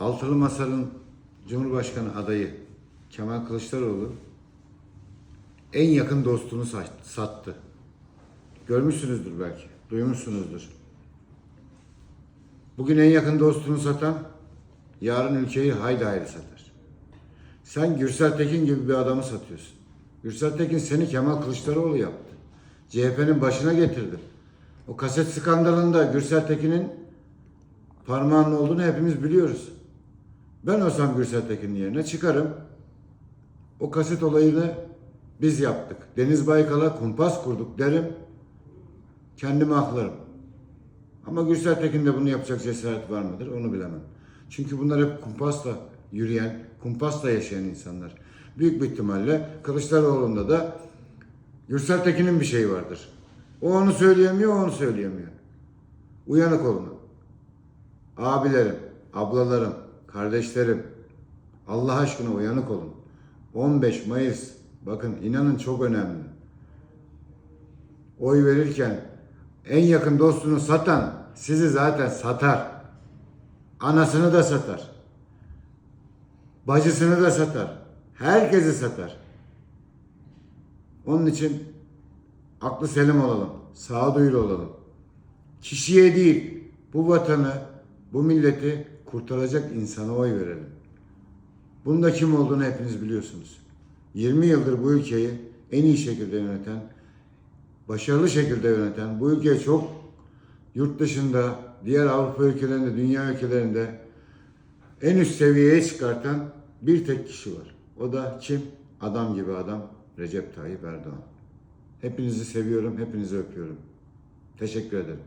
Altılı Masa'nın Cumhurbaşkanı adayı Kemal Kılıçdaroğlu en yakın dostunu sa- sattı. Görmüşsünüzdür belki, duymuşsunuzdur. Bugün en yakın dostunu satan, yarın ülkeyi haydi haydi satar. Sen Gürsel Tekin gibi bir adamı satıyorsun. Gürsel Tekin seni Kemal Kılıçdaroğlu yaptı. CHP'nin başına getirdi. O kaset skandalında Gürsel Tekin'in parmağının olduğunu hepimiz biliyoruz. Ben olsam Gürsel Tekin'in yerine çıkarım. O kaset olayını biz yaptık. Deniz Baykal'a kumpas kurduk derim. Kendimi aklarım. Ama Gürsel Tekin'de bunu yapacak cesaret var mıdır onu bilemem. Çünkü bunlar hep kumpasla yürüyen, kumpasla yaşayan insanlar. Büyük bir ihtimalle Kılıçdaroğlu'nda da Gürsel Tekin'in bir şeyi vardır. O onu söyleyemiyor, o onu söyleyemiyor. Uyanık olun. Abilerim, ablalarım, kardeşlerim, Allah aşkına uyanık olun. 15 Mayıs, bakın inanın çok önemli. Oy verirken en yakın dostunu satan sizi zaten satar. Anasını da satar. Bacısını da satar. Herkesi satar. Onun için aklı selim olalım, sağduyulu olalım. Kişiye değil, bu vatanı, bu milleti kurtaracak insana oy verelim. Bunun da kim olduğunu hepiniz biliyorsunuz. 20 yıldır bu ülkeyi en iyi şekilde yöneten, başarılı şekilde yöneten, bu ülkeyi çok yurt dışında, diğer Avrupa ülkelerinde, dünya ülkelerinde en üst seviyeye çıkartan bir tek kişi var. O da kim? Adam gibi adam Recep Tayyip Erdoğan. Hepinizi seviyorum, hepinizi öpüyorum. Teşekkür ederim.